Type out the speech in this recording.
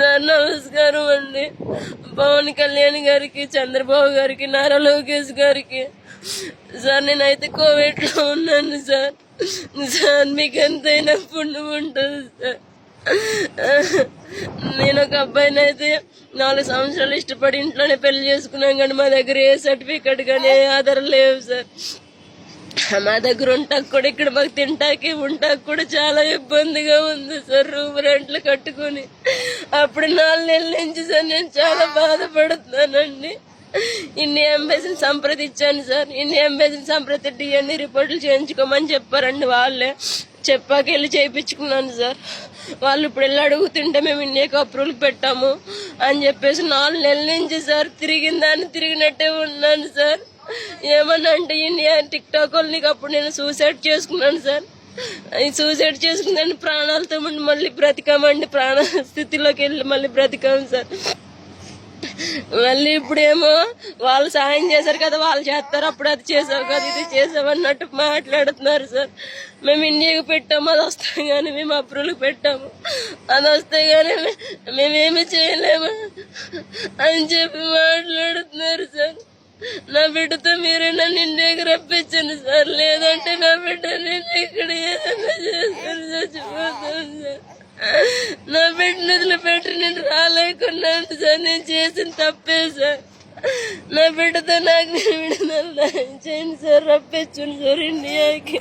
Sir నమస్కారం అండి. పవన్ కళ్యాణ్ గారికి చంద్రబాబు గారికి నారా లోకేష్ గారికి. సార్ నేనైతే కోవిడ్లో ఉన్నాను సార్. సార్ మీకు ఎంతైనా పుణ్యం ఉంటుంది సార్. నేను ఒక అబ్బాయిని అయితే నాలుగు సంవత్సరాలు ఇష్టపడి ఇంట్లోనే పెళ్ళి చేసుకున్నాం కానీ మా దగ్గర ఏ సర్టిఫికెట్ కానీ ఏ ఆధారం లేవు సార్. మా దగ్గర ఉంటా కూడా ఇక్కడ మాకు తింటాకి ఉంటాకు కూడా చాలా ఇబ్బందిగా ఉంది సార్ రూమ్ రెంట్లు కట్టుకుని. అప్పుడు నాలుగు నెలల నుంచి సార్ నేను చాలా బాధపడుతున్నానండి. ఇన్ని ఎంబసీని సంప్రదించాను సార్. ఇన్ని ఎంబసీని సంప్రదించి ఇవన్నీ రిపోర్ట్లు చేయించుకోమని చెప్పారండి వాళ్ళే. చెప్పాక వెళ్ళి చేయించుకున్నాను సార్. వాళ్ళు ఇప్పుడు వెళ్ళి అడుగుతుంటే మేము ఇన్నేక అప్రూవల్ పెట్టాము అని చెప్పేసి నాలుగు నెలల నుంచి సార్ తిరిగిన దాన్ని తిరిగినట్టే ఉన్నాను సార్. ఏమన్నా అంటే ఇండియా టిక్ టాక్ వాళ్ళు నీకు అప్పుడు నేను సూసైడ్ చేసుకున్నాను సార్. సూసైడ్ చేసుకుందండి ప్రాణాలతో ఉండి మళ్ళీ బ్రతికామండి ప్రాణ స్థితిలోకి వెళ్ళి మళ్ళీ బ్రతికాము సార్. మళ్ళీ ఇప్పుడేమో వాళ్ళు సాయం చేశారు కదా వాళ్ళు చేస్తారు అప్పుడు అది చేసావు కదా ఇది చేసావు అన్నట్టు మాట్లాడుతున్నారు సార్. మేము ఇండియాకి పెట్టాము అది వస్తాం కానీ మేము అప్రూవల్ పెట్టాము. అది వస్తే కానీ మేమేమి చేయలేము అని చెప్పి మా నా బిడ్డతో మీరే నన్ను దగ్గర రప్పించండి సార్. లేదంటే నా బిడ్డ నేను ఇక్కడ ఏదైనా చేస్తాను చచ్చిపోతాను సార్. నా బిడ్డను వదిలిపెట్టి నేను రాలేకున్నాను సార్. నేను చేసిన తప్పే సార్. నా బిడ్డతో నాకు విడుదల చేయండి సార్. రప్పించండి సార్. ఇండియాకి.